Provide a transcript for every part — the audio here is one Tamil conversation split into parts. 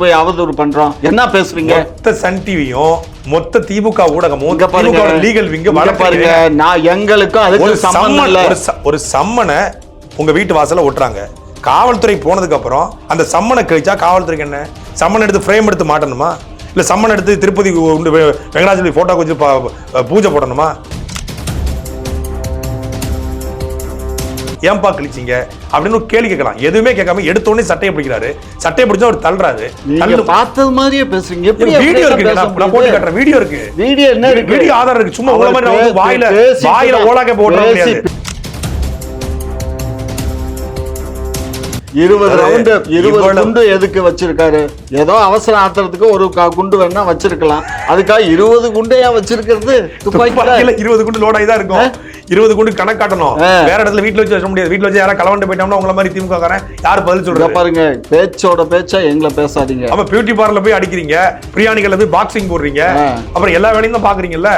போய் அவதூறு பண்றோம். என்ன பேசுறீங்க மொத்த சன் டிவியும் மொத்த திமுக ஊடகமும் இங்க பாருங்க. லீகல் விங்க பாருங்க. நான் எங்களுக்கும் ஒரு அதுக்கு சம்மன் இல்ல. ஒரு சம்மனை உங்க வீட்டு வாசல்ல ஒட்டுறாங்க. காவல்துறை போனதுக்கு அப்புறம் அந்த சம்மனை கழிச்சா காவல்துறைக்கு என்ன? சம்மன் எடுத்து ஃப்ரேம் எடுத்து மாட்டணுமா? இல்ல சம்மன் எடுத்து திருப்பதி உண்டு வெ- வெங்கடாச்சலபதி போட்டோ வச்சு ப- ப- பூஜை போடணுமா? ஏன்பா கிழிச்சிங்க? அப்படின்னு கேள்வி கேட்கலாம். எதுவுமே கேட்காம எடுத்த உடனே சட்டையை பிடிக்கிறாரு. சட்டையை பிடிச்சா அவர் தள்ளுறாரு. பார்த்தது மாதிரியே பேசுறீங்க. வீடியோ இருக்கு நான் போட்டு? காட்டுறேன். வீடியோ இருக்கு. வீடியோ என்ன இருக்கு? வீடியோ ஆதாரம் இருக்கு. சும்மா உங்கள மாதிரி வாயில வாயில ஓலாக்க போட முடியாது. இருபது ரவுண்டு இருபது குண்டு எதுக்கு வச்சிருக்காரு? ஏதோ அவசர ஆத்திரத்துக்கு ஒரு குண்டு வேணா வச்சிருக்கலாம். அதுக்காக இருபது குண்டையா வச்சிருக்கிறது? துப்பாக்கியில இருபது குண்டு லோட் ஆகி தான் இருக்கும். இருபது குண்டு கணக்கு காட்டணும். ஆ. வேற இடத்துல வீட்டுல வச்சு வச்ச முடியாது. வீட்டுல வச்சு யாராவது கலவண்டு போயிட்டோம்னா உங்கள மாதிரி திமுக காரன் யார் பதில் சொல்றது? பாருங்க பேச்சோட பேச்சா எங்களை பேசாதீங்க. அப்ப பியூட்டி பார்லர் போய் அடிக்கிறீங்க. பிரியாணிகள்ல போய் பாக்ஸிங் போடுறீங்க. அப்புறம் எல்லா வேலையும் தான் பாக்குறீங்கல்ல?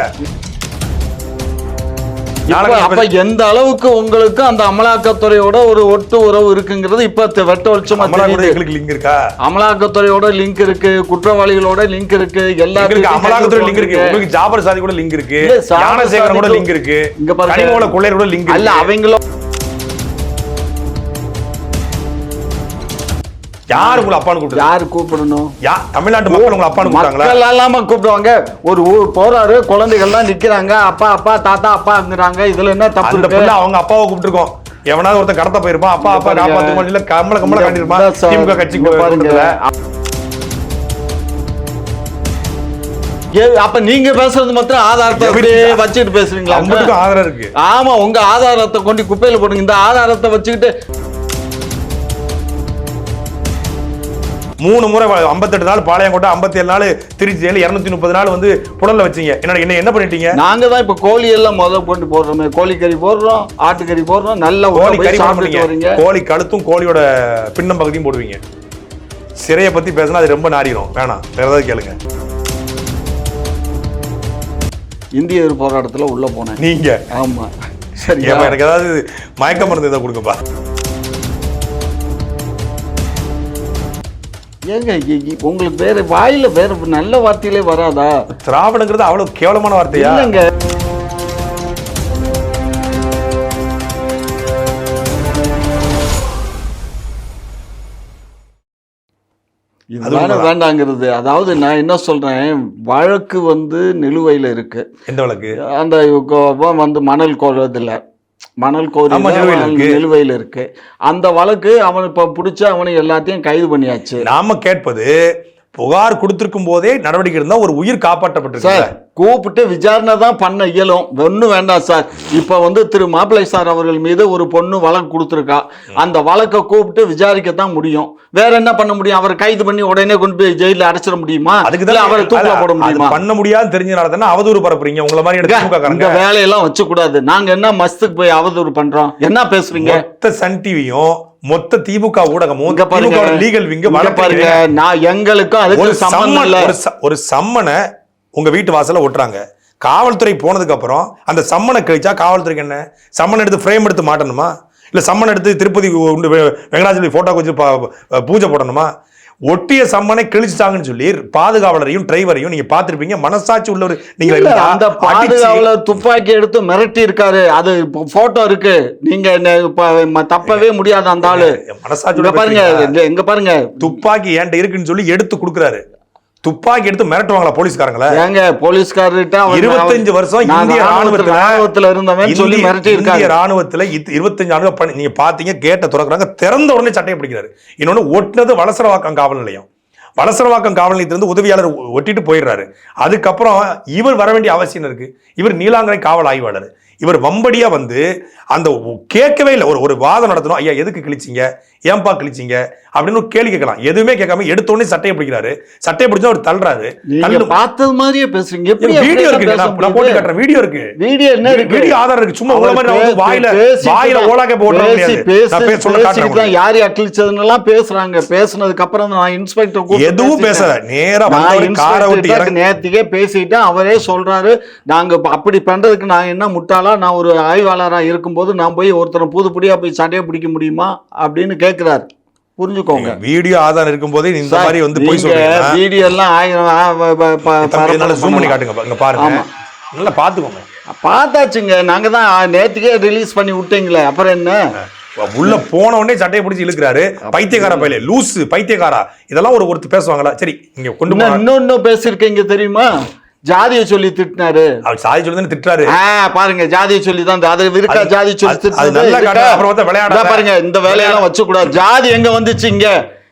அப்ப எந்த அளவுக்கு உங்களுக்கு அந்த அமலாக்கத்துறையோட ஒரு ஒட்டு உறவு இருக்குங்கிறது இப்ப வெட்ட வெளிச்சமா எங்களுக்கு லிங்க் இருக்கா? அமலாக்கத்துறையோட லிங்க் இருக்கு குற்றவாளிகளோட லிங்க் இருக்கு எல்லாத்துக்கும் அமலாக்கத்துறை லிங்க் இருக்கு. உங்களுக்கு ஜாபர் சாதி கூட லிங்க் இருக்கு. இல்ல, ஞானசேகரன் கூட லிங்க் இருக்கு. இங்க பாருங்க. கூட லிங்க் இருக்கு. அவங்களும் யார் உங்களை அப்பான்னு கூப்பிட்டு யாரு கூப்பிடணும்? யா தமிழ்நாட்டு மக்கள் உங்களை அப்பான்னு கூப்பிட்டாங்களா? எல்லாம கூப்பிடுவாங்க. ஒரு ஊர் போறாரு குழந்தைகள்லாம் நிக்கிறாங்க. அப்பா அப்பா தாத்தா அப்பாங்கிறாங்க இதுல என்ன தப்பு அந்த பிள்ளை அவங்க அப்பாவை கூப்பிட்டுருக்கோம். எவனாவது ஒருத்தன் கடத்த போயிருப்பான். அப்பா அப்பா. காப்பாத்துமா இல்ல கம்மல இங்க காட்டிருப்பான் திமுக கட்சி இங்க பாருங்க. அப்ப நீங்க பேசுறது மாத்திரம் ஆதாரத்தை அப்படியே வச்சுட்டு பேசுறீங்களா ஆதரவு இருக்கு. ஆமா உங்க ஆதாரத்தை கொண்டு குப்பையில போடுங்க. இந்த ஆதாரத்தை வச்சுக்கிட்டு மூணு முறை ஐம்பத்தெட்டு நாள் பாளையங்கோட்டை ஐம்பத்தி ஏழு நாள் திருச்சி ஏழு இருநூத்தி முப்பது நாள் வந்து புடல்ல வச்சீங்க. என்ன என்ன என்ன பண்ணிட்டீங்க? நாங்க தான் இப்ப கோழி எல்லாம் முத கொண்டு போடுறோமே. கோழிக்கறி போடுறோம் ஆட்டுக்கறி போடுறோம். நல்ல கோழி கறி மாட்டீங்க. கோழி கழுத்தும் கோழியோட பின்னம் பகுதியும் போடுவீங்க. சிறையை பத்தி பேசினா அது ரொம்ப நாரிடும் வேணாம். வேற ஏதாவது கேளுங்க. இந்திய போராட்டத்துல உள்ள போனேன். நீங்க. ஆமா. சரியா? ஏப்பா, எனக்கு ஏதாவது மயக்க மருந்து ஏதாவது கொடுங்கப்பா. ஏங்க உங்களுக்கு வேற வாயில வேற நல்ல வார்த்தையிலே வராதா? திராவிடங்கிறது அவ்வளவு கேவலமான வார்த்தையா? இல்லைங்க. வேண்டாங்கிறது. அதாவது நான் என்ன சொல்றேன் வழக்கு வந்து நிலுவையில் இருக்கு. எந்த வழக்கு? அந்த வந்து மணல் கோரதுல மணல் கோரி. நிலுவையில் இருக்கு அந்த வழக்கு அவன் இப்ப பிடிச்ச அவனை எல்லாத்தையும் கைது பண்ணியாச்சு நாம கேட்பது புகார் கொடுத்திருக்கும் போதே நடவடிக்கை இருந்தா ஒரு உயிர் காப்பாற்றப்பட்டிருக்கு. சார் கூப்பிட்டு விசாரணை தான் பண்ண இயலும். ஒன்றும் வேண்டாம் சார். இப்போ வந்து திரு மாப்பிள்ளை சார் அவர்கள் மீது ஒரு பொண்ணு வழக்கு கொடுத்துருக்கா. அந்த வழக்கை கூப்பிட்டு விசாரிக்கத்தான் முடியும். வேற என்ன பண்ண முடியும்? அவரை கைது பண்ணி உடனே கொண்டு போய் ஜெயிலில் அடைச்சிட முடியுமா? அதுக்கு தான் அவரை தூக்கில போட முடியுமா? பண்ண முடியாது தெரிஞ்சனால தானே அவதூறு பரப்புறீங்க. உங்களை மாதிரி எடுத்து இந்த வேலையெல்லாம் வச்சு கூடாது நாங்க என்ன மஸ்துக்கு போய் அவதூறு பண்றோம்? என்ன பேசுறீங்க? சன் டிவியும் மொத்த திமுக ஊடகமும் திமுக லீகல் விங்க பாருங்க. நான் எங்களுக்கும் ஒரு அதுக்கு சம்மன் ஒரு சம்மனை உங்க வீட்டு வாசல்ல ஒட்டுறாங்க. காவல்துறை போனதுக்கு அப்புறம் அந்த சம்மனை கழிச்சா காவல்துறைக்கு என்ன? சம்மன் எடுத்து ஃப்ரேம் எடுத்து மாட்டணுமா? இல்ல சம்மன் எடுத்து திருப்பதி உண்டு வெ- வெங்கடாச்சலபதி போட்டோ வச்சு பூஜை போடணுமா? ஒட்டிய சம்மனை கிழிச்சிட்டாங்கன்னு சொல்லி பாதுகாவலரையும் டிரைவரையும் நீங்க பார்த்திருப்பீங்க. மனசாட்சி உள்ளவர் நீங்க அந்த பாதுகாவலர் துப்பாக்கி எடுத்து மிரட்டி இருக்காரு அது போட்டோ இருக்கு. நீங்க தப்பவே முடியாது அந்த ஆளு. மனசாட்சி பாருங்க இங்க பாருங்க. துப்பாக்கி என்கிட்ட இருக்குன்னு சொல்லி எடுத்து கொடுக்குறாரு. துப்பாக்கி எடுத்து மிரட்டுவாங்களா போலீஸ்காரங்கள? ஏங்க போலீஸ்காரர்கிட்ட இருபத்தஞ்சு வருஷம் இந்திய ராணுவத்துல- ராணுவத்துல இருந்தவன் சொல்லி மிரட்டி இந்திய ராணுவத்துல இருபத்தஞ்சு ஆண்டுகள் பணி நீங்க பாத்தீங்க கேட்ட திறக்கிறாங்க திறந்த உடனே சட்டையை பிடிக்கிறாரு. இன்னொன்னு ஒட்டினது வலசரவாக்கம் காவல் நிலையம். வலசரவாக்கம் காவல் நிலையத்திலிருந்து உதவியாளர் ஒட்டிட்டு போயிடுறாரு. அதுக்கப்புறம் இவர் வர வேண்டிய அவசியம் இருக்கு. இவர் நீலாங்கரை காவல் ஆய்வாளர். இவர் வம்படியா வந்து அந்த கேட்கவே இல்லை. ஒரு ஒரு வாதம் நடத்தணும். ஐயா எதுக்கு கிழிச்சிங்க? ஏன்பா கிழிச்சிங்க? அப்படின்னு ஒரு கேள்வி கேட்கலாம். எதுவுமே கேட்காம எடுத்த உடனே சட்டையை பிடிக்கிறாரு. சட்டையை பிடிச்சா அவர் தள்ளுறாரு. பார்த்தது மாதிரியே பேசுறீங்க. வீடியோ இருக்கு நான் போட்டு? காட்டுறேன். வீடியோ இருக்கு. வீடியோ என்ன இருக்கு? வீடியோ ஆதாரம் இருக்கு. சும்மா உங்கள மாதிரி வாயில வாயில பேசிட்டு ஓலாக்க போட பேசி- முடியாது. பேசி- நான் பேச சொல்ல காட்டுறேன் பேசிட்டு தான் உங்களுக்கு. யார் அக்கிழிச்சதுன்னு எல்லாம் பேசுறாங்க. பேசுனதுக்கு அப்புறம் நான் இன்ஸ்பெக்டர் எதுவும் பேசல பேசிட்டேன். நேரா நான் வந்தவர் காரை விட்டு நேத்திக்கே பேசிட்டேன். அவரே சொல்றாரு நாங்க அப்படி பண்றதுக்கு நான் என்ன முட்டாளா? நான் ஒரு ஆய்வாளரா இருக்கும்போது நான் போய் ஒருத்தரை புதுப்படியா போய் சட்டையை பிடிக்க முடியுமா? அப்படின்னு கேட்கிறாரு புரிஞ்சுக்கோங்க. வீடியோ ஆதாரம் இருக்கும் போதே இந்த மாதிரி வந்து போய் சொல்றீங்க. வீடியோ எல்லாம் ஆயிரம் ஜூம் பண்ணி. காட்டுங்க இங்க பாருங்க. நல்லா பாத்துக்கோங்க பார்த்தாச்சுங்க. நாங்க தான் நேத்துக்கே ரிலீஸ் பண்ணி விட்டீங்களே. அப்புறம் என்ன? உள்ள போன உடனே சட்டையை பிடிச்சி இழுக்கிறாரு. பைத்தியக்கார பையல லூசு பைத்தியக்காரா. இதெல்லாம் ஒரு ஒருத்தர் பேசுவாங்களா? சரி இங்க கொண்டு இன்னும் போனா இன்னொன்னு பேசிருக்கீங்க தெரியுமா? ஜாதியை சொல்லி திட்டினாரு. அவர் சாதி சொல்லி திட்டுறாரு. ஆ பாருங்க ஜாதியை சொல்லி தான் அது இருக்கா? ஜாதி சொல்லி விளையாடாத. இதா பாருங்க இந்த வேலையெல்லாம் வச்சு கூடாது ஜாதி எங்க வந்துச்சு இங்க?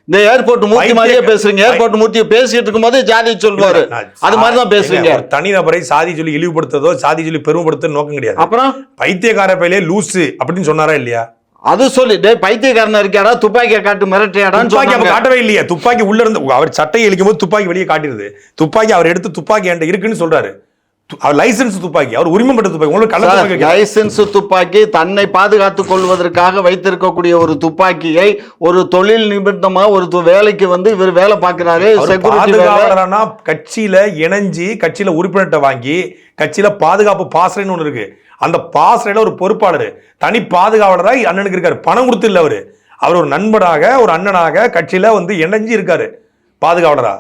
இந்த ஏர்போர்ட் மூர்த்தி மாதிரியே பேசுறீங்க. ஏர்போர்ட் மூர்த்தி பேசிட்டு இருக்கும்போது ஜாதி சொல்லுவாரு நான் அது மாதிரி தான் பேசுறீங்க. ஒரு தனிநபரை சாதி சொல்லி இழிவுபடுத்துறதோ சாதி சொல்லி பெருமைப்படுத்த நோக்கம் கிடையாது. அப்புறம்? பைத்தியக்கார பையிலே லூசு அப்படின்னு சொன்னாரா இல்லையா? அது சொல்லி டேய் பைத்தியக்காரனா இருக்காடா துப்பாக்கியை காட்டு மிரட்டியாடான்னு துப்பாக்கி அப்ப. காட்டவே இல்லையா. துப்பாக்கி உள்ள இருந்து அவர் சட்டையை இழிக்கும் போது துப்பாக்கி வெளியே காட்டிடுது. துப்பாக்கி அவர் எடுத்து துப்பாக்கி என்கிட்ட இருக்குன்னு சொல்றாரு. அவர் லைசென்ஸ் துப்பாக்கி அவர் உரிமம் பெற்ற துப்பாக்கி. உங்களுக்கு. லைசென்ஸ் துப்பாக்கி தன்னை பாதுகாத்துக் கொள்வதற்காக வைத்திருக்கக்கூடிய ஒரு துப்பாக்கியை ஒரு தொழில் நிமித்தமா ஒரு வேலைக்கு வந்து இவர் வேலை பார்க்கிறாரு. பாதுகாவலரானா கட்சியில இணைஞ்சு கட்சியில உறுப்பினர்கிட்ட வாங்கி கட்சியில பாதுகாப்பு பாசறைன்னு ஒண்ணு இருக்கு. அந்த பாசறையில் ஒரு பொறுப்பாளர். தனி பாதுகாவலராக அண்ணனுக்கு இருக்கார். பணம் கொடுத்து இல்லை அவர். அவர் ஒரு நண்பனாக ஒரு அண்ணனாக கட்சியில் வந்து இணைஞ்சு இருக்கார் பாதுகாவலராக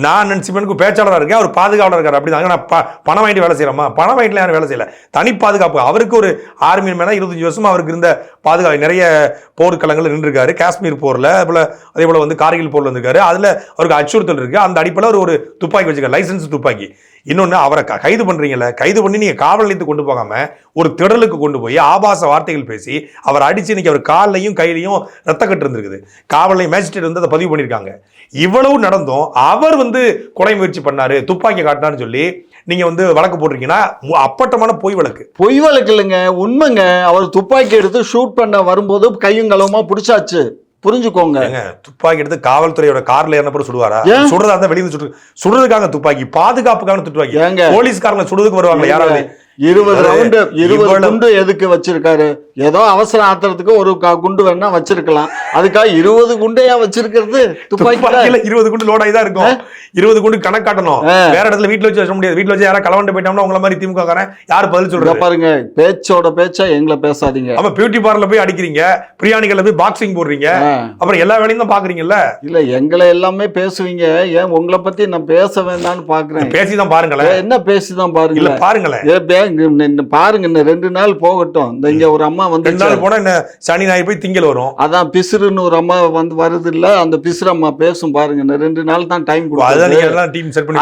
நான் அண்ணன் பேச்சாளராக இருக்கேன் அவர் பாதுகாவலர் இருக்கார். அப்படி நான் ப- பணம் வாங்கிட்டு வேலை செய்யலாமா பணம் வாங்கிட்டு யாரும் வேலை செய்யல. தனி பாதுகாப்பு. அவருக்கு ஒரு ஆர்மி மேலே இருபத்தஞ்சு வருஷமாக அவருக்கு இருந்த பாதுகாப்பு. நிறைய போர்க்களங்கள் நின்றுருக்காரு. காஷ்மீர் போரில் போல அதே போல் வந்து கார்கில் போரில் வந்திருக்காரு. அதில் அவருக்கு அச்சுறுத்தல் இருக்குது அந்த அடிப்படையில் அவர் ஒரு துப்பாக்கி வச்சுருக்காரு. லைசென்ஸ் துப்பாக்கி. இன்னொன்று அவரை க- கைது பண்ணுறீங்களே கைது பண்ணி நீங்கள் காவல் நிலையத்துக்கு கொண்டு போகாமல் ஒரு திடலுக்கு கொண்டு போய் ஆபாச வார்த்தைகள் பேசி அவர் அடித்து இன்னைக்கு அவர் கால்லையும் கையிலையும் ரத்த கட்டு இருந்திருக்குது. காவல் மேஜிஸ்ட்ரேட் வந்து அதை பதிவு பண்ணியிருக்காங்க. இவ்வளவு நடந்தும். அவர் வந்து கொலை முயற்சி பண்ணாரு துப்பாக்கி காட்டினான்னு சொல்லி நீங்க வந்து வழக்கு போட்டிருக்கீங்கன்னா அப்பட்டமான பொய் வழக்கு. பொய் வழக்கு இல்லைங்க. உண்மைங்க. அவர் துப்பாக்கி எடுத்து ஷூட் பண்ண வரும்போது கையும் களவுமா பிடிச்சாச்சு. புரிஞ்சுக்கோங்க. துப்பாக்கி எடுத்து காவல்துறையோட கார்ல ஏறினப்பறம் சுடுவாரா? ஏன்? சுடுறதா இருந்தா வெளியில சுடு சுடுறதுக்காக துப்பாக்கி பாதுகாப்புக்காக துப்பாக்கி? போலீஸ்காரங்க சுடுறதுக்கு வருவாங்க யாராவது? இருபது ரவுண்டு இருபது குண்டு எதுக்கு வச்சிருக்காரு? ஏதோ அவசர ஆத்திரத்துக்கு ஒரு குண்டு வேணா வச்சிருக்கலாம். அதுக்காக இருபது குண்டையா வச்சிருக்கிறது துப்பாக்கியில இருபது குண்டு லோட் ஆகி தான் இருக்கும் இருபது குண்டு கணக்கு காட்டணும். வேற இடத்துல வீட்டுல வச்சு வச்ச முடியாது. வீட்டுல வச்சு யாராவது கலவண்டு போயிட்டோம்னா உங்கள மாதிரி திமுக காரன் யார் பதில் சொல்றது? பாருங்க பேச்சோட பேச்சா எங்களை பேசாதீங்க. அப்ப பியூட்டி பார்லர் போய் அடிக்கிறீங்க பிரியாணிகள்ல போய் பாக்ஸிங் போடுறீங்க. அப்புறம் எல்லா வேலையும் தான் பாக்குறீங்கல்ல இல்ல எங்களை எல்லாமே பேசுவீங்க. ஏன் உங்களை பத்தி நான் பேச வேண்டாம்னு பாக்குறேன். பேசி தான் பாருங்களேன் என்ன பேசிதான் இல்ல பாருங்க பாருங்களேன். ஏ, பே- இங்க பாருங்க இன்னும் ரெண்டு நாள் போகட்டும். இந்த இங்க ஒரு அம்மா ரெண்டு வந்து நாள் போனா என்ன? சனி ஞாயிறு போய் திங்கள் வரும். அதான் பிசுறுன்னு ஒரு அம்மா வந்து வருது இல்ல அந்த பிசுறு அம்மா பேசும் பாருங்க இன்னும் ரெண்டு நாள் தான் டைம் பண்ணி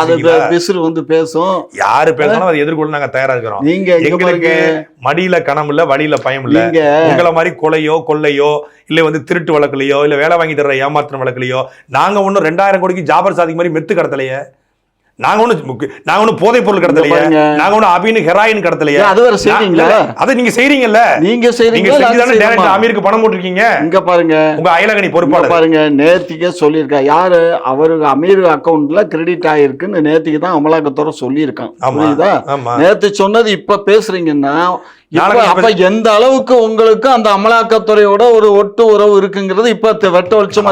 அது? பிசுறு வந்து பேசும். யாரு பேசினாலும் அதை எதிர்கொள்ள நாங்க தயாரா இருக்கிறோம். நீங்க எங்களுக்கு மடியில கணம் இல்ல வழியில பயம் இல்ல. உங்களை மாதிரி கொலையோ கொள்ளையோ இல்ல வந்து திருட்டு வழக்குலையோ இல்ல வேலை வாங்கி தர்ற ஏமாத்தின வழக்குலையோ நாங்க ஒண்ணும் ரெண்டாயிரம் கோடிக்கு ஜாபர் சாதிக்கு மாதிரி மெத்து கடத்தலையே. நாங்க ஒண்ணு நாங்க ஒண்ணு போதைப் பொருள் கடத்தலையே. நாங்க ஒண்ணு அபின் ஹெராயின் கடத்தலையே. அது வேற செய்றீங்களா? அதை நீங்க செய்றீங்கல்ல. நீங்க செஞ்சுதானே நாங்க டைரக்ட்? அமீருக்கு பணம் போட்டிருக்கீங்க. இங்க பாருங்க. உங்க அயலகணி பொறுப்பாளர். பாருங்க நேத்திக்கே சொல்லியிருக்கா. யாரு? அவருக்கு அமீர் அக்கவுண்ட்ல கிரெடிட் ஆயிருக்குன்னு நேத்திக்கு தான் அமலாக்கத்துறை சொல்லியிருக்கான். புரியுதா? நேத்து சொன்னது இப்ப பேசுறீங்கன்னா அப்ப எந்த அளவுக்கு உங்களுக்கு அந்த அமலாக்கத்துறையோட ஒரு ஒட்டு உறவு இருக்குங்கிறது இப்ப வெட்ட வெளிச்சமா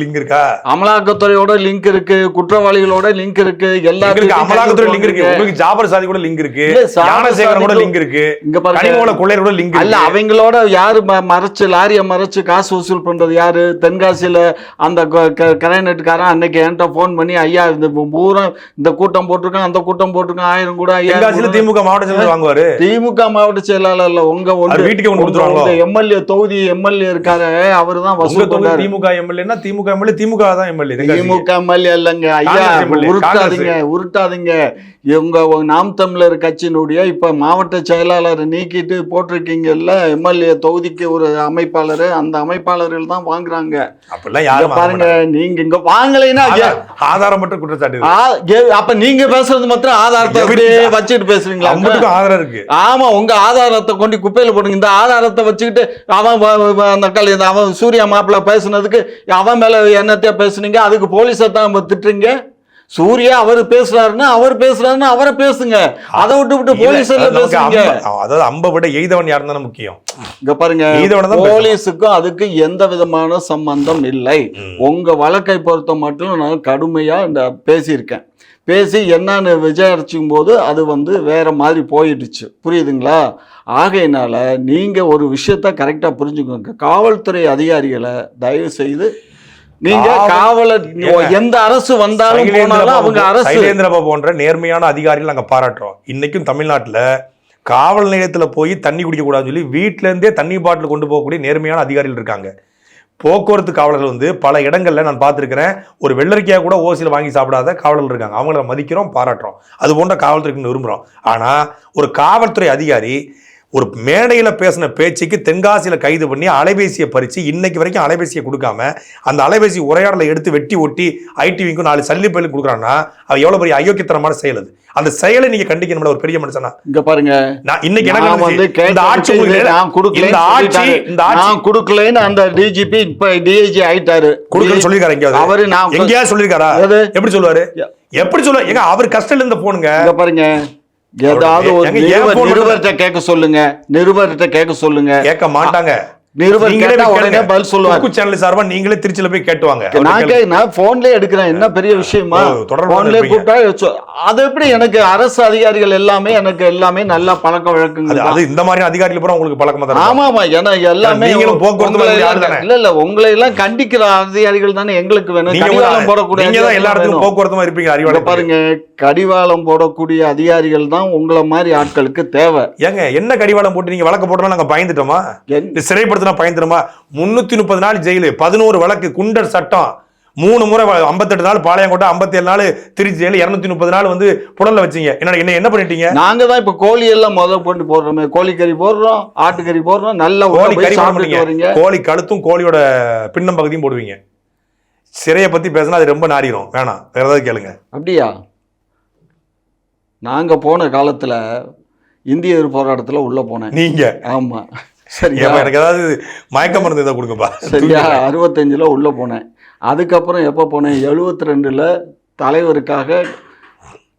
லிங்க் இருக்கா? அமலாக்கத்துறையோட லிங்க் இருக்கு குற்றவாளிகளோட லிங்க் இருக்கு எல்லாத்துக்கும் அமலாக்கத்துறை கைது லிங்க் இருக்கு. உங்களுக்கு ஜாபர் சாதி கூட லிங்க் இருக்கு. இல்ல, ஞானசேகரன் கூட லிங்க் இருக்கு. இங்க பாருங்க. கொள்ளையர் கூட லிங்க் இருக்கு. அவங்களோட யாரு மறைச்சு லாரியை மறைச்சு காசு வசூல் பண்றது யாரு? தென்காசியில அந்த கரைநட்டுக்காரன் அன்னைக்கு என்கிட்ட ஃபோன் பண்ணி ஐயா இந்த பூரா இந்த கூட்டம் போட்டிருக்கான் அந்த கூட்டம் போட்டிருக்கான் ஆயிரம் கூட கூட. திமுக மாவட்ட வாங்குவாரு. திமுக மாவட்ட செயலாளர் இல்ல உங்க வீட்டுக்கே கொண்டு கொடுத்துருவாங்களோ? எம்எல்ஏ தொகுதி எம்எல்ஏ இருக்காரு அவரு தான் வசூல் தொகுதி பண்றாரு திமுக எம்எல்ஏன்னா திமுக எம்எல்ஏ திமுக தான் எம்எல்ஏ திமுக எம்எல்ஏ இல்லைங்க ஐயா உருட்டாதீங்க உருட்டாதீங்க. இவங்க நாம் தமிழர் கட்சியினுடைய இப்ப மாவட்ட செயலாளரை நீக்கிட்டு போட்டிருக்கீங்கல்ல எம்எல்ஏ தொகுதிக்கு ஒரு அமைப்பாளர் அந்த அமைப்பாளர்கள் தான் வாங்குறாங்க. அப்படிலாம் யாரும் பாருங்க நீங்க இங்க வாங்கலைன்னா ஆதாரம் மட்டும் குற்றச்சாட்டு அப்ப நீங்க பேசுறது மாத்திரம் ஆதாரத்தை. வச்சுட்டு பேசுறீங்களா? ஆதாரம் இருக்கு. ஆமா உங்க ஆதாரத்தை கொண்டு குப்பையில போடுங்க. இந்த ஆதாரத்தை வச்சுக்கிட்டு அவன் அந்த கல் இந்த அவன் சூர்யா மாப்பிள்ள பேசுனதுக்கு அவன் மேல என்னத்தையா பேசுனீங்க அதுக்கு போலீஸை தான் திட்டுறீங்க. சூர்யா அவர் பேசுறாருன்னா அவர் பேசுறாருன்னா அவரை பேசுங்க. அதை விட்டு விட்டு போலீஸ் அம்ப- அதாவது அம்ப விட எய்தவன் யாருன்னு தானே முக்கியம். இங்க பாருங்க. போலீஸுக்கும் அதுக்கு எந்த விதமான சம்பந்தம் இல்லை. உங்க வழக்கை பொறுத்த மட்டும் நான் கடுமையா இந்த பேசியிருக்கேன். பேசி என்னன்னு விசாரிச்சும் போது அது வந்து வேற மாதிரி போயிடுச்சு. புரியுதுங்களா? ஆகையினால நீங்க ஒரு விஷயத்த கரெக்டா புரிஞ்சுக்கோங்க. காவல்துறை அதிகாரிகளை தயவு செய்து நீங்க காவல்- எந்த அரசு வந்தாலும் போனாலும் அவங்க அரசு சைலேந்திர பாபு போன்ற நேர்மையான அதிகாரிகள் நாங்க பாராட்டுறோம். இன்னைக்கும் தமிழ்நாட்டுல காவல் நிலையத்துல போய் தண்ணி குடிக்க கூடாதுன்னு சொல்லி வீட்ல இருந்தே தண்ணி பாட்டில் கொண்டு போகக்கூடிய நேர்மையான அதிகாரிகள் இருக்காங்க. போக்குவரத்து காவலர்கள் வந்து பல இடங்களில் நான் பார்த்துருக்கிறேன். ஒரு வெள்ளரிக்கையாக கூட ஓசியில் வாங்கி சாப்பிடாத காவலர்கள் இருக்காங்க. அவங்கள மதிக்கிறோம் பாராட்டுறோம். அது போன்ற காவல்துறைக்கு விரும்புகிறோம் ஆனால் ஒரு காவல்துறை அதிகாரி ஒரு மேடையில பேசின பேச்சுக்கு தென்காசியில கைது பண்ணி அலைபேசியை பறிச்சு இன்னைக்கு வரைக்கும் அலைபேசியை கொடுக்காம அந்த அலைபேசி உரையாடலை எடுத்து வெட்டி ஒட்டி ஐடிவிக்கும் நாலு சல்லி பயிலும் கொடுக்குறான்னா அது எவ்வளவு பெரிய அயோக்கியத்தனமான செயல் அது. அந்த செயலை நீங்க கண்டிக்கணும் ஒரு பெரிய மனுஷனா? இங்க பாருங்க. நான் இன்னைக்கு எனக்கு வந்து. இந்த ஆட்சி கொடுக்கலைன்னு இந்த ஆட்சி. இந்த ஆட்சி நான் கொடுக்கலைன்னு அந்த டிஜிபி இப்ப டிஐஜி ஆயிட்டாரு. கொடுக்கணும்னு சொல்லிருக்காரு எங்கேயாவது? அவரு நான் எங்கேயாவது சொல்லிருக்காரா? எப்படி சொல்லுவாரு? எப்படி சொல்லுவாரு? ஏங்க அவர் கஷ்டம் இருந்த போனுங்க. இங்க பாருங்க. ஏதாவது ஒரு நிருபர்கிட்ட கேட்க சொல்லுங்க. நிருபர்கிட்ட கேட்க சொல்லுங்க. கேட்க மாட்டாங்க. நிருபர் நீங்களே கேட்டா போய் உடனே கேளுங்க. பதில் சொல்லுவார் குக்கு சேனல் சார்பா நீங்களே திருச்சியில போய் கேட்டுவாங்க நான் நான் போன்லயே எடுக்கிறேன் என்ன பெரிய விஷயமா. கூப்பிட்டா அது எப்படி எனக்கு அரசு அதிகாரிகள் எல்லாமே எனக்கு எல்லாமே நல்ல பழக்க வழக்கங்கள். அது இந்த மாதிரி அதிகாரிகள் பூரா உங்களுக்கு பழக்கமா தான் இருக்கும். ஆமா ஆமா ஏன்னா எல்லாமே நீங்களும் போக்குவரத்து? இல்ல இல்ல உங்களை எல்லாம் கண்டிக்கிற அதிகாரிகள் தானே எங்களுக்கு வேணும் கடிவாளம் போடக்கூடிய நீங்க தான் எல்லா இடத்துக்கும். போக்குவரத்துமா இருப்பீங்க இங்க அறிவாளி பாருங்க கடிவாளம் போடக்கூடிய அதிகாரிகள் தான் உங்களை மாதிரி ஆட்களுக்கு தேவை ஏங்க என்ன கடிவாளம் போட்டு நீங்க வழக்கு போட்டோம்னா நாங்க பயந்துட்டோமா என்- சிறைப்படுத்தினா பயந்துட்டோமா முன்னூத்தி முப்பது நாள் ஜெயிலு. பதினோரு வழக்கு குண்டர் சட்டம். மூணு முறை ஐம்பத்தெட்டு நாள் பாளையங்கோட்டை ஐம்பத்தேழு நாள் திருச்சி ஜெயிலு. இருநூத்தி முப்பது நாள் வந்து புடல்ல வச்சீங்க. என்ன என்ன என்ன பண்ணிட்டீங்க? நாங்க தான் இப்ப கோழி எல்லாம் முத போட்டு போடுறோமே. கோழிக்கறி போடுறோம் ஆட்டுக்கறி போடுறோம். நல்ல கோழி கறி போட சாப்பிட்டுட்டு மாட்டீங்க. வரீங்க. கோழி கழுத்தும் கோழியோட பின்னம் பகுதியும் போடுவீங்க. சிறையை பத்தி பேசினா அது ரொம்ப நாடிரும் வேணாம். வேற ஏதாவது கேளுங்க. அப்படியா? நாங்க போன காலத்துல இந்திய போராட்டத்துல உள்ள போனேன். நீங்க? ஆமா. ஏப்பா, எனக்கு ஏதாவது மயக்க மருந்து ஏதாவது கொடுங்கப்பா. சரியா? அறுபத்தஞ்சுல உள்ள போனேன். அதுக்கப்புறம் எப்போ போனேன்? எழுபத்தி ரெண்டுல தலைவருக்காக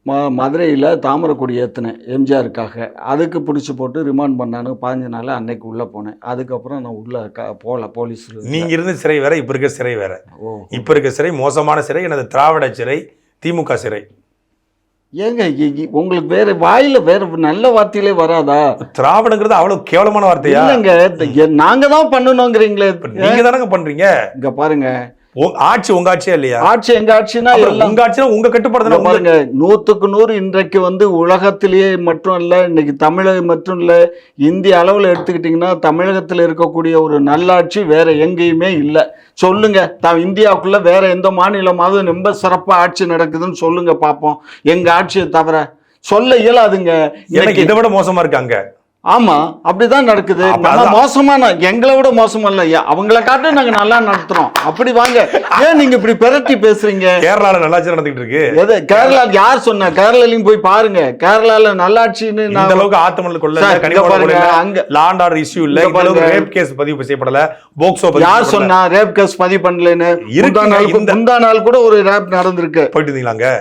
ம மதுரையில் தாமரைக்கொடி ஏற்றினேன் எம்ஜிஆருக்காக. அதுக்கு பிடிச்சி போட்டு ரிமாண்ட் பண்ணானு பாஞ்சு நாள் அன்னைக்கு உள்ளே போனேன். அதுக்கப்புறம் நான் உள்ளே க போகல போலீஸ் நீங்க இருந்த சிறை வேற இப்ப இருக்க சிறை வேற. ஓ. இப்ப இருக்க சிறை மோசமான சிறை எனது திராவிட சிறை திமுக சிறை. ஏங்க உங்களுக்கு வேற வாயில வேற நல்ல வார்த்தையிலே வராதா? திராவிடங்கிறது அவ்வளவு கேவலமான வார்த்தையா? இல்லைங்க நாங்க தான் பண்ணணுங்கிறீங்களே. நீங்க தானங்க பண்றீங்க? இங்க பாருங்க ஆட்சி உங்க ஆட்சியா இல்லையா? ஆட்சி எங்க ஆட்சினா உங்க ஆட்சினா உங்க கட்டுப்பாடு தானே பாருங்க நூத்துக்கு நூறு இன்றைக்கு வந்து உலகத்திலேயே மட்டும் இல்ல இன்னைக்கு தமிழகம் மட்டும் இல்ல இந்திய அளவில் எடுத்துக்கிட்டிங்கன்னா தமிழகத்தில் இருக்கக்கூடிய ஒரு நல்லாட்சி வேற எங்கேயுமே இல்லை. சொல்லுங்க த இந்தியாவுக்குள்ள வேற எந்த மாநிலமாவது ரொம்ப சிறப்பா ஆட்சி நடக்குதுன்னு சொல்லுங்க பார்ப்போம் எங்க ஆட்சியை தவிர. சொல்ல இயலாதுங்க. எனக்கு இதை விட மோசமா இருக்காங்க ஆமா அப்படிதான் நடக்குது. மோசமான எங்களை விட மோசமா இல்ல. அவங்கள காட்டு நாங்க நல்லா நடத்துறோம். அப்படி வாங்க. ஏன் நீங்க இப்படி பெரட்டி பேசுறீங்க? கேரளால நல்லாட்சி நடந்துகிட்டு இருக்கு எது கேரளா யார் சொன்னா? கேரளாலையும் போய் பாருங்க. கேரளால நல்லாட்சின்னு இந்த அளவுக்கு ஆத்தமணல் கொள்ள அங்க- லாண்ட் ஆர்டர் இஷ்யூ இல்ல. இந்த அளவுக்கு. ரேப் கேஸ் பதிவு செய்யப்படல. போக்சோ யார். சொன்னா ரேப் கேஸ் பதிவு பண்ணலன்னு? முந்தா நாள் இந்த- முந்தா நாள் கூட ஒரு ரேப் நடந்திருக்கு. போயிட்டு இருந்தீங்களாங்க?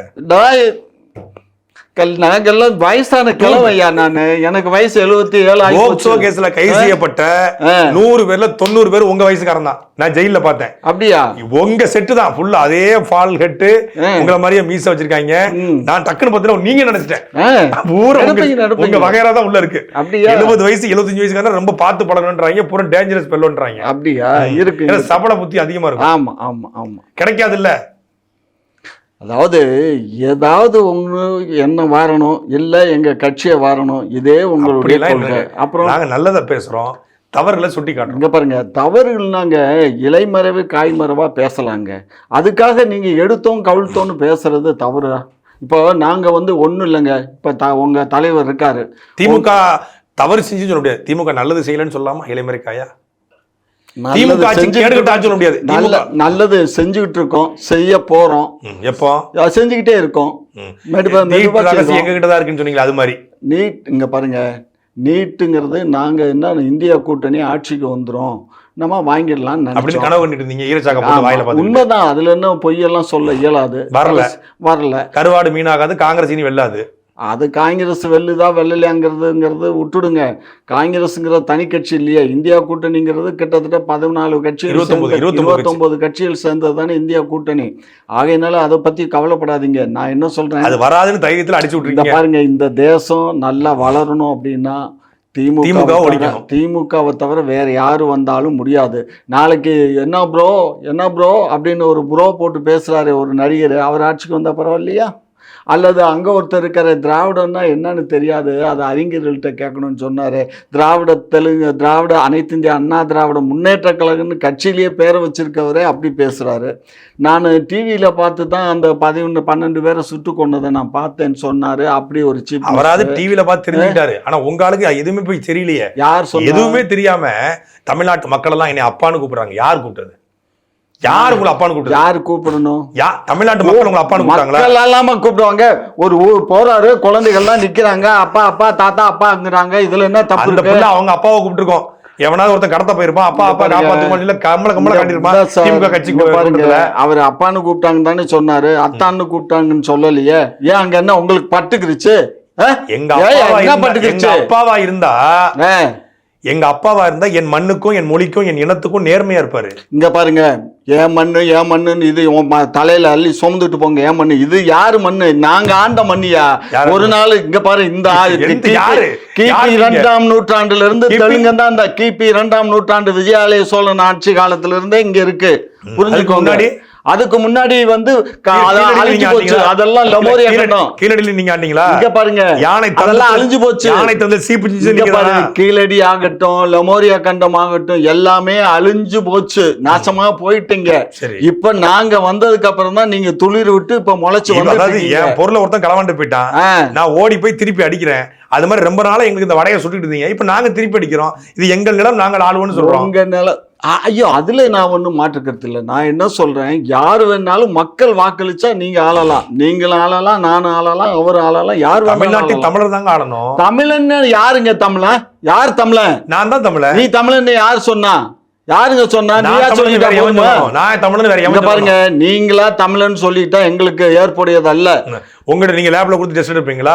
கல் நாங்கெல்லாம் வயசான கிழவையா நானு. எனக்கு வயசு எழுபத்தி ஏழு போக்சோ. கேஸ்ல கைது செய்யப்பட்ட. நூறு பேர்ல தொண்ணூறு பேர் உங்க வயசுக்காரன் தான். நான் ஜெயில பார்த்தேன். அப்படியா? உங்க செட்டு தான். ஃபுல்லா அதே ஃபால் ஹெட்டு. உங்கள மாதிரியே மீச வச்சிருக்காங்க. நான் டக்குன்னு பார்த்தா நீங்க நினைச்சிட்டேன். பூரா உங்க- வகையறா தான் உள்ள இருக்கு. அப்படியா? எழுபது வயசு எழுபத்தஞ்சு வயசுக்காரன் ரொம்ப பார்த்து பழகணுன்றாங்க. பூரா டேஞ்சரஸ் பெல்லோன்றாங்க அப்படியா? இருக்கு சபல புத்தி அதிகமா இருக்கும். ஆமா ஆமா ஆமா. கிடைக்காது இல்ல அதாவது ஏதாவது ஒண்ணு என்ன வாரணும் இல்ல எங்க கட்சியை வாரணும் இதே உங்களுடைய கொள்கை. அப்புறம் நாங்க நல்லதை பேசுறோம் தவறுகளை சுட்டி காட்டுறோம். இங்க பாருங்க தவறுகள்னாங்க இலைமறைவு காய்மறைவா பேசலாங்க. அதுக்காக நீங்க எடுத்தோம் கவிழ்த்தோன்னு பேசுறது தவறா. இப்போ நாங்க வந்து ஒண்ணும் இல்லைங்க. இப்ப த உங்க தலைவர் இருக்காரு. திமுக தவறு செஞ்சு சொல்ல முடியாது. திமுக நல்லது செய்யலன்னு சொல்லாமா இளைமறைக்காயா நல்லது திமுக ஆட்சி முடியாது. நல்ல நல்லது செஞ்சுக்கிட்டு இருக்கோம். செய்ய போறோம். எப்போ? செஞ்சுக்கிட்டே இருக்கோம். ம். மெதுவா நீட் மெதுவா ரகசியம் செய்றோம். எங்க கிட்ட தான் இருக்குன்னு சொன்னீங்களா அது மாதிரி. நீட் இங்க பாருங்க. நீட்டுங்கிறது நாங்க என்ன இந்தியா கூட்டணி ஆட்சிக்கு வந்துரும். நம்ம வாங்கிடலாம்னு அப்படின்னு கனவு கண்டுட்டு இருந்தீங்க பார்த்து உண்மைதான். அதுல என்ன பொய்யெல்லாம் சொல்ல இயலாது. வரல. வரல. கருவாடு மீனாகாது காங்கிரஸ் இனி வெல்லாது. அது காங்கிரஸ் வெல்லுதா வெல்லலையாங்கிறதுங்கிறது விட்டுடுங்க. காங்கிரஸுங்கிற தனி கட்சி இல்லையே. இந்தியா கூட்டணிங்கிறது கிட்டத்தட்ட பதினாலு கட்சிகள் 29, சேர்ந்த- 29 இருபத்தொன்பது கட்சிகள் சேர்ந்தது தானே இந்தியா கூட்டணி. ஆகையினால அதை பத்தி கவலைப்படாதீங்க. நான் என்ன சொல்றேன்? அது வராதுன்னு தைரியத்துல அடிச்சு விட்டுருக்கீங்க. பாருங்க இந்த தேசம் நல்லா வளரணும் அப்படின்னா திமுக. திமுகவை தவிர வேற யாரு வந்தாலும் முடியாது. நாளைக்கு என்ன ப்ரோ என்ன ப்ரோ அப்படின்னு ஒரு ப்ரோ போட்டு பேசுறாரு ஒரு நடிகர். அவர் ஆட்சிக்கு வந்தா பரவாயில்லையா? அல்லது அங்க ஒருத்தர் இருக்கிற திராவிடம்னா என்னன்னு தெரியாது. அது அறிஞர்கள்ட்ட கேட்கணும்னு சொன்னாரு. திராவிட தெலுங்கு திராவிட அனைத்து இந்திய அண்ணா திராவிட முன்னேற்ற கழகம்னு கட்சியிலேயே பேரை வச்சிருக்கவரே அப்படி பேசுறாரு. நான் டிவியில பார்த்து தான் அந்த பதினொன்று பன்னெண்டு பேரை சுட்டு கொண்டதை நான் பார்த்தேன்னு சொன்னாரு. அப்படி ஒரு சீப் அவராது டிவில பார்த்து தெரிஞ்சுக்கிட்டாரு. ஆனா உங்க ஆளுக்கு எதுவுமே போய் தெரியலையே. யார் சொன்னா எதுவுமே தெரியாம தமிழ்நாட்டு மக்கள் எல்லாம் என்னை அப்பான்னு கூப்பிடுறாங்க. யார் கூப்பிட்டது? யார் உங்களை அப்பான்னு கூப்பிட்டது? யார் கூப்பிடணும்? யா தமிழ்நாட்டு மக்கள் உங்களை அப்பான்னு கூப்பிட்டாங்களா? எல்லாம கூப்பிடுவாங்க. ஒரு ஊர் போறாரு குழந்தைகள்லாம் நிக்கிறாங்க. அப்பா அப்பா தாத்தா அப்பாங்கிறாங்க. இதுல என்ன தப்பு அந்த இருக்கு? புள்ள அவங்க அப்பாவை கூப்பிட்டுருக்கோம். எவனாவது ஒருத்தன் கடத்த போயிருப்பான். அப்பா அப்பா. காப்பாத்துமா இல்ல கம்மல கம்மல காட்டியிருப்பான். இந்த சார், திமுக கட்சி பாருங்க. அவர் அப்பான்னு கூப்பிட்டாங்க தானே சொன்னாரு. அத்தான்னு கூப்பிட்டாங்கன்னு சொல்லலையே. ஏன் அங்க என்ன உங்களுக்கு பட்டுக்கிருச்சு? எங்க அப்பாவா இருந்தா- எங்க அப்பாவா இருந்தா என் மண்ணுக்கும் என் மொழிக்கும் என் இனத்துக்கும் நேர்மையா இருப்பாரு. இங்க பாருங்க ஏன் மண்ணு ஏன் மண்ணுன்னு இது தலையில அள்ளி சுமந்துட்டு போங்க ஏன் மண்ணு. இது யாரு மண்ணு? நாங்க ஆண்ட மண்ணியா? ஒரு நாள் இங்க பாரு இந்த கிபி-? இரண்டாம் நூற்றாண்டுல இருந்து தெலுங்கு தான் இந்த கிபி இரண்டாம் நூற்றாண்டு விஜயாலய சோழன் ஆட்சி காலத்துல இருந்தே இங்க இருக்கு. புரிஞ்சுக்கோங்க? அதுக்கு முன்னாடி வந்து அழிஞ்சு நீங்க போச்சு? அதெல்லாம் இல்ல, லெமோரியா கீழடி- கண்டம் கீழடியில நீங்க ஆண்டீங்களா இங்க பாருங்க. யானை அதெல்லாம் அழிஞ்சு போச்சு. யானை தந்து சீப்பிச்சு நிக்கிறதா? பாருங்க. கீழடி ஆகட்டும் லெமோரியா கண்டம் ஆகட்டும் எல்லாமே அழிஞ்சு போச்சு. நாசமா போயிட்டீங்க. இப்ப நாங்க வந்ததுக்கு அப்புறம் தான் நீங்க துளிர் விட்டு இப்ப முளைச்சு வந்து என் பொருளை ஒருத்தன் களவாண்டு போயிட்டான். நான் ஓடி போய் திருப்பி அடிக்கிறேன். அது மாதிரி ரொம்ப நாளா எங்களுக்கு இந்த வடையை சுட்டுட்டு இருந்தீங்க. இப்ப நாங்க திருப்பி அடிக்கிறோம். இது எங்கள் நிலம் நாங்கள் ஆளுவோம்னு சொல்றோம். உங்க நில அ- ஐயோ. அதுல நான் ஒண்ணும் மாற்றுக்கிறது இல்லை. நான் என்ன சொல்றேன்? யாரு வேணாலும் மக்கள் வாக்களிச்சா நீங்க ஆளலாம். நீங்களும் ஆளலாம் நானும் ஆளலாம் அவர் ஆளலாம் யார் தமிழ்நாட்டில். தமிழர் தாங்க ஆளணும். தமிழன்னு யாருங்க தமிழன் யார் தமிழன்? நான் தான் தமிழன் நீ தமிழன்னு யார் சொன்னா? யாருங்க சொன்னா? நீயா சொல்லிட்டா? நான் தமிழன் வேற பாருங்க? நீங்களா தமிழன் சொல்லிட்டா எங்களுக்கு ஏற்புடையது அல்ல உங்கள்ட்ட நீங்க லேப்ல கொடுத்து டெஸ்ட் எடுப்பீங்களா?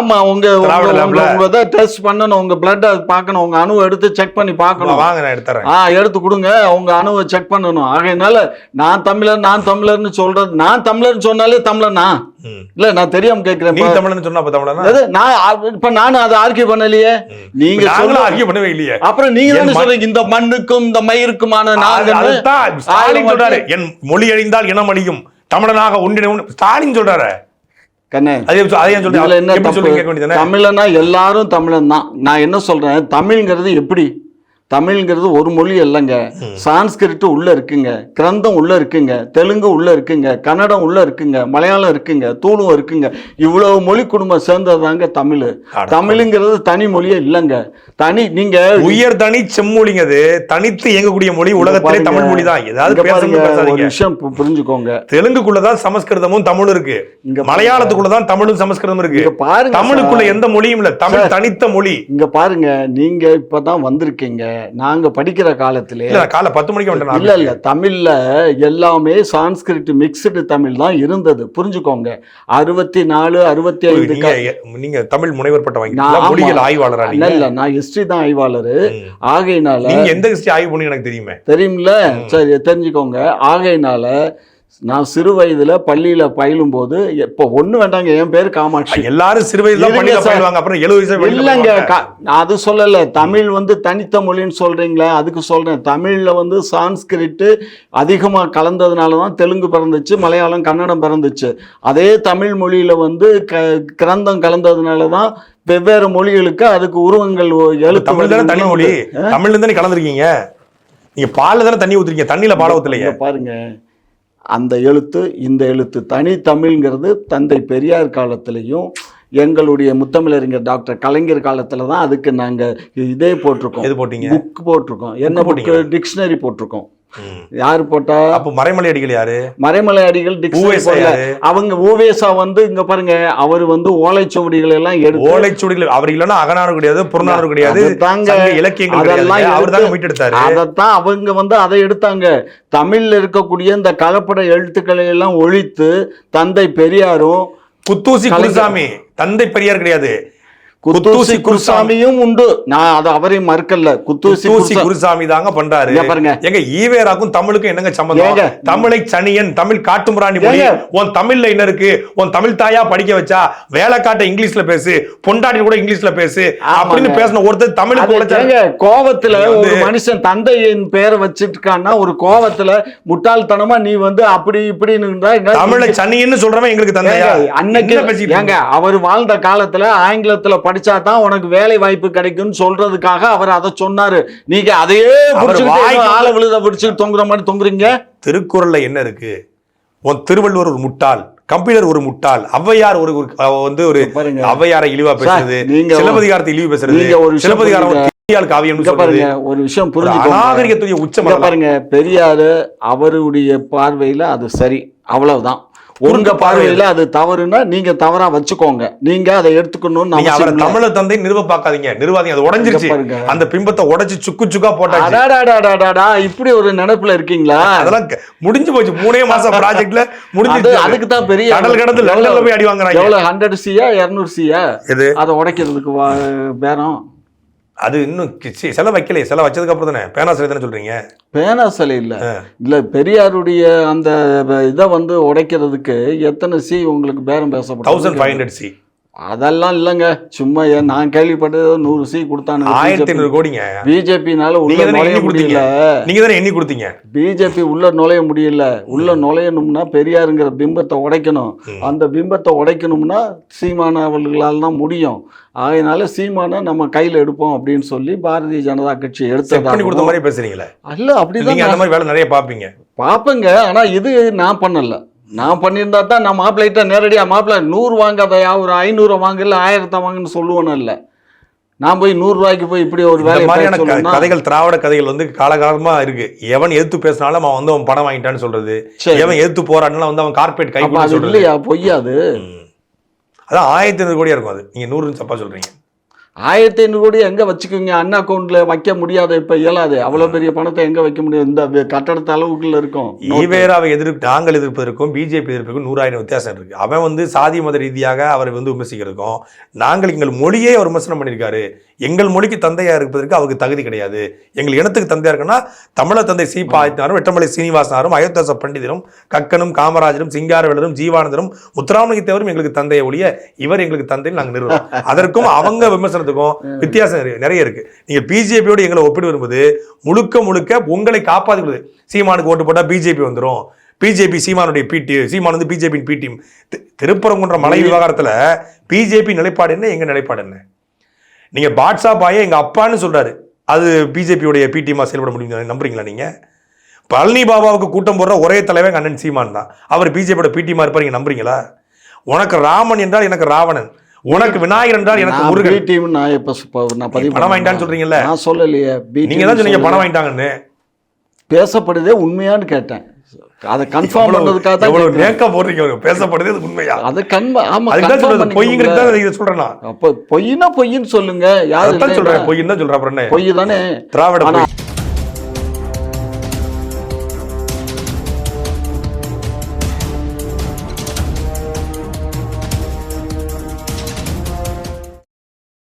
ஆமா உங்க திராவிட உங்க- லேப்ல? உங்க இதை டெஸ்ட் பண்ணணும். உங்க பிளட் பார்க்கணும். உங்க அணுவை எடுத்து செக் பண்ணி பார்க்கணும். வாங்க நான் எடுத்துறேன். ஆ எடுத்து கொடுங்க. உங்க அணுவை செக் பண்ணணும். ஆகையினால நான் தமிழர் நான் தமிழர்னு சொல்றது நான் தமிழர்னு சொன்னாலே தமிழனா. இல்ல நான் தெரியாம கேக்குறேன் நீ தமிழன் சொன்னா அப்ப தமிழனா? நான் இப்ப நானும் அதை ஆர்கியூ பண்ணலையே. நீங்க சொல்ல ஆர்கியூ பண்ணவே இல்லையே. அப்புறம் நீங்க என் தானே மண்- சொல்றீங்க இந்த மண்ணுக்கும் இந்த மயிருக்குமான சொல்றாரு என் மொழி அழிந்தால் இனம் அழியும். தமிழனாக ஒன்றின ஸ்டாலின் சொல்றாரு. கண்ணே தமிழனா எல்லாரும் தமிழன் தான். நான் என்ன சொல்றேன்? தமிழ்ங்கிறது எப்படி? தமிழ்ங்கிறது ஒரு மொழி இல்லைங்க. சான்ஸ்கிரிட் உள்ள இருக்குங்க. கிரந்தம் உள்ள இருக்குங்க. தெலுங்கு உள்ள இருக்குங்க. கன்னடம் உள்ள இருக்குங்க. மலையாளம் இருக்குங்க. தூளும் இருக்குங்க. இவ்வளவு மொழி குடும்பம் சேர்ந்ததாங்க தமிழ். அட. தமிழுங்கிறது தனி மொழியே இல்லைங்க. தனி நீங்க உயர் தனி செம்மொழிங்க அது. தனித்து இயங்கக்கூடிய மொழி உலகத்திலே தமிழ் மொழி தான் ஏதாவது ஒரு விஷயம் புரிஞ்சுக்கோங்க. தெலுங்குக்குள்ளதான் சமஸ்கிருதமும் தமிழும் இருக்கு. இங்க. மலையாளத்துக்குள்ளதான் தமிழும் சமஸ்கிருதம் இருக்கு. பாருங்க தமிழுக்குள்ள. எந்த மொழியும் இல்ல. தமிழ் தனித்த மொழி. இங்க பாருங்க நீங்க இப்பதான் வந்திருக்கீங்க. நாங்க படிக்கிற காலத்திலே இல்ல காலை பத்து மணிக்கு வந்துட்டேன் இல்ல இல்ல தமிழ்ல எல்லாமே சான்ஸ்கிரிட் மிக்ஸ்டு தமிழ் தான் இருந்தது. புரிஞ்சுக்கோங்க. அறுபத்தி நாலு அறுபத்தி ஐந்து நீங்க தமிழ் முனைவர் பட்டம். மொழிகள் ஆய்வாளரா நீங்க? இல்ல நான் ஹிஸ்டரி தான் ஆய்வாளர். ஆகையினால நீங்க எந்த ஹிஸ்டரி ஆய்வு பண்ணி எனக்கு தெரியுமே. தெரியும்ல? சரி தெரிஞ்சுக்கோங்க. ஆகையினால நான் சிறு வயதுல பள்ளியில பயிலும் போது இப்போ ஒண்ணு வேண்டாங்க என் பேர் காமாட்சி. எல்லாரும் சிறு பள்ளியில சார். பயிலுவாங்க அப்புறம் எழுபது வயசு இல்லைங்க நான் அது சொல்லல. தமிழ் வந்து தனித்த மொழின்னு சொல்றீங்களே அதுக்கு சொல்றேன். தமிழ்ல வந்து சான்ஸ்கிரிட் அதிகமா கலந்ததுனால தான் தெலுங்கு பிறந்துச்சு மலையாளம் கன்னடம் பிறந்துச்சு. அதே தமிழ் மொழியில வந்து க கிரந்தம் கலந்ததுனால தான் வெவ்வேறு மொழிகளுக்கு அதுக்கு உருவங்கள் எழுத்து தமிழ் தானே தனி மொழி? தமிழ்ல தானே கலந்துருக்கீங்க. நீங்க பால்ல தானே தண்ணி ஊத்துறீங்க தண்ணியில பால ஊத்தலையே. இங்க பாருங்க. அந்த எழுத்து இந்த எழுத்து தனி தமிழ்ங்கிறது தந்தை பெரியார் காலத்திலையும் எங்களுடைய முத்தமிழறிஞர் டாக்டர் கலைஞர் காலத்துல தான் அதுக்கு நாங்க இதே போட்டிருக்கோம் எது போட்டீங்க புக் போட்டிருக்கோம் என்ன புக் போட்டீங்களா? டிக்ஷனரி போட்டிருக்கோம். யார் போட்டா? அப்ப மறைமலை அடிகள் யாரு? மறைமலை அடிகள் அவங்க ஓவேசா வந்து இங்க பாருங்க அவர் வந்து ஓலைச்சுவடிகள் எல்லாம் எடுத்து ஓலைச்சுவடிகள் அவர் இல்லைன்னா அகநாடு கிடையாது புறநாடு கிடையாது சங்க இலக்கியங்கள் அதெல்லாம் அவர் தாங்க எடுத்து- மீட்டெடுத்தாரு. அதைத்தான் அவங்க வந்து அதை எடுத்தாங்க. தமிழ்ல இருக்கக்கூடிய இந்த கலப்பட எழுத்துக்களை எல்லாம் ஒழித்து தந்தை பெரியாரும் குத்தூசி கலைஞர். குருசாமி தந்தை பெரியார் கிடையாது. குத்தூசி குருசாமியும் உண்டு நான் அதை அவரையும் மறுக்கல குத்தூசி குத்தூசி குருசா- குருசாமி தாங்க பண்றாரு பாருங்க. எங்க ஈவேராக்கும் தமிழுக்கும் என்னங்க சம்பந்தம் ஏங்க. தமிழை சனியன் தமிழ் காட்டுமிராண்டி மொழி. உன் தமிழ்ல என்ன இருக்கு உன் தமிழ் தாயா படிக்க வச்சா வேலைக்காட்ட இங்கிலீஷ்ல பேசு பொண்டாட்டி கூட இங்கிலீஷ்ல பேசு அப்படின்னு. பேசின ஒருத்தர் தமிழுக்கு ஏங்க, கோவத்துல ஒரு மனுஷன் தந்தையின் பேரை வச்சிருக்கான்னா ஒரு கோவத்துல முட்டாள்தனமா நீ வந்து அப்படி இப்படின்னு தமிழை சனியன்னு சொல்றவன் எங்களுக்கு தந்தையா அன்னைக்கு? அவர் வாழ்ந்த காலத்துல ஆங்கிலத்துல படிச்சா தான் உனக்கு வேலை வாய்ப்பு கிடைக்கும்னு சொல்றதுக்காக அவர் அதை சொன்னாரு. நீங்க அதையே ஆள விழுத பிடிச்சிட்டு தொங்குற மாதிரி தொங்குறீங்க? திருக்குறள்ல என்ன இருக்கு? உன் திருவள்ளுவர் ஒரு முட்டாள் கம்பீரர் ஒரு முட்டாள் ஔவையார் ஒரு வந்து ஒரு ஔவையாரை இழிவா பேசுறது நீங்க- சிலப்பதிகாரத்தை இழிவு பேசுறது ஒரு சிலப்பதிகாரம் ஒரு விஷயம் அநாகரிகத்துடைய உச்சம். பாருங்க பெரியாரு அவருடைய பார்வையில அது சரி அவ்வளவுதான். உங்க பார்வையில அது தவறுன்னா நீங்க தவறா வச்சுக்கோங்க. நீங்க அதை எடுத்துக்கணும்னு அவரை. தமிழ தந்தை நிறுவ பார்க்காதீங்க நிறுவாதீங்க அது உடைஞ்சிருச்சு. அந்த பிம்பத்தை உடைச்சு சுக்கு சுக்கா அடாடாடாடாடா, இப்படி ஒரு நினைப்புல இருக்கீங்களா? அதெல்லாம் முடிஞ்சு போச்சு. மூணே மாசம் ப்ராஜெக்ட்ல முடிஞ்சு அதுக்கு தான் பெரிய கடல் கடந்து லண்டன்ல போய் அடி வாங்குறாங்க. எவ்வளவு ஹண்ட்ரட் சியா இருநூறு சியா எது? அதை உடைக்கிறதுக்கு பேரம். அது இன்னும் கி- சி- செலவு வைக்கலையே. செலவு வச்சதுக்கு அப்புறம் தானே? பேனாசிரியர் தானே சொல்றீங்க? பேனா சிலை இல்ல. இல்ல பெரியாருடைய அந்த இதை வந்து உடைக்கிறதுக்கு எத்தனை சி உங்களுக்கு பேரம் தௌசண்ட் பேசப்படும் ஃபைவ் ஹண்ட்ரட் சி அதெல்லாம் இல்லைங்க. சும்மா நான் கேள்விப்பட்டது நூறு சி ஆயிரத்தி ஐநூறு கோடிங்க. பிஜேபினால உள்ள நுழைய கொடுத்தீங்க. முடியல. நீங்க தானே எண்ணி கொடுத்தீங்க. பிஜேபி உள்ள நுழைய முடியல. உள்ள நுழையணும்னா பெரியாருங்கிற பிம்பத்தை உடைக்கணும். அந்த பிம்பத்தை உடைக்கணும்னா சீமான அவர்களால் தான் முடியும். அதனால சீமானை நம்ம கையில எடுப்போம் அப்படின்னு சொல்லி பாரதிய ஜனதா கட்சி பண்ணி கொடுத்த மாதிரி பேசுறீங்களே? அல்ல நீங்க அப்படிதான் அந்த மாதிரி வேலை நிறைய பாப்பீங்க பார்ப்பேங்க. ஆனா இது நான் பண்ணல. நான் பண்ணியிருந்தா தான் நான் மாப்பிள்ளைகிட்ட நேரடியா மாப்பிள்ளை நூறு வாங்காதயா ஒரு ஐநூறு வாங்க இல்லை ஆயிரத்தை வாங்குன்னு சொல்லுவேன்னு இல்லை. நான் போய் நூறு ரூபாய்க்கு போய் இப்படி ஒரு வேலையை மாதிரியான கதைகள் திராவிட கதைகள் வந்து காலகாலமா இருக்கு. எவன் எதிர்த்து பேசினாலும் அவன் வந்து அவன் பணம் வாங்கிட்டான்னு சொல்றது. எவன் எதிர்த்து போறான்னு வந்து அவன் கார்பரேட் கை இல்லையா? பொய்யா அது? ம். அதான் ஆயிரத்தி ஐநூறு கோடியா இருக்கும் அது. நீங்க நூறு தப்பா சொல்றீங்க. ஆயிரத்தி ஐநூறு கோடி எங்க வச்சுக்குவீங்க அண்ணா அக்கௌண்ட்ல வைக்க முடியாது இப்ப இயலாது. அவ்வளவு பெரிய பணத்தை எங்க வைக்க முடியும்? இந்த கட்டடத்து அளவுக்குள்ள இருக்கும். ஈவேராவை எதிர்ப்பு நாங்கள் எதிர்ப்பதற்கும் பிஜேபி எதிர்ப்புக்கும் நூறாயிரம் வித்தியாசம் இருக்கு. அவன் வந்து சாதி மத ரீதியாக அவரை வந்து விமர்சிக்கிறதுக்கும் நாங்கள் எங்கள் மொழியே அவர் விமர்சனம் பண்ணியிருக்காரு. எங்கள் மொழிக்கு தந்தையா இருப்பதற்கு அவருக்கு தகுதி கிடையாது. எங்கள் இனத்துக்கு தந்தையா இருக்குன்னா தமிழர் தந்தை சி. பாய்த்தினாரும் வெட்டமலை சீனிவாசனாரும் அயோத்தாச பண்டிதரும் கக்கனும் காமராஜரும் சிங்காரவேலரும் ஜீவானந்தரும் முத்துராமலிங்கத்தேவரும் எங்களுக்கு தந்தைய ஒழிய இவர் எங்களுக்கு தந்தை நாங்கள் நிறுவனம். அதற்கும் அவங்க விமர்சனத்துக்கும் வித்தியாசம் நிறைய- இருக்கு. நீங்க பிஜேபியோடு எங்களை ஒப்பிட்டு வரும்போது முழுக்க முழுக்க உங்களை காப்பாற்றுகிறது சீமானுக்கு ஓட்டு போட்டா பிஜேபி வந்துரும். பிஜேபி சீமானுடைய பிடி சீமான் வந்து பிஜேபி பி டீம் திருப்பரங்குன்ற மலை விவகாரத்துல பிஜேபி நிலைப்பாடு என்ன எங்க நிலைப்பாடு என்ன? நீங்க பாட்ஷா பாயை எங்க அப்பான்னு சொல்றாரு. அது பிஜேபியோடைய பி டீமா செயல்பட முடியும் நம்புறீங்களா நீங்க? பழனி பாபாவுக்கு கூட்டம் போடுற ஒரே தலைவன் எங்க அண்ணன் சீமான் தான். அவர் பிஜேபியோட பி டீமா இருப்பாரு நீங்க நம்புறீங்களா? உனக்கு ராமன் என்றால் எனக்கு ராவணன். உனக்கு விநாயகர் என்றால் எனக்கு முருகன். Team நான் இப்ப நான் பதிவு பணம் வாங்கிட்டான்னு பண்ணேன். சொல்றீங்கல்ல. நான் சொல்லலையே B நீங்க team தான் சொன்னீங்க. பணம் வாங்கிட்டாங்கன்னு. பேசப்படுதே உண்மையான்னு கேட்டேன். அதை கன்ஃபார்ம் பண்ணதுக்காக தான். நேக்கா போடுறீங்க. பேசப்படுது அது உண்மையா அதை கன்ஃபா ஆமா தான் confirm சொல்றது பொய்ங்கிறது. தான் இதை சொல்றேன் நான் அப்ப பொய்னா பொய்ன்னு சொல்லுங்க யாரு சொல்றேன் இல்லைன்னா பொய்ன்னு தான் சொல்றேன் அப்புறம் பொய் தானே திராவிட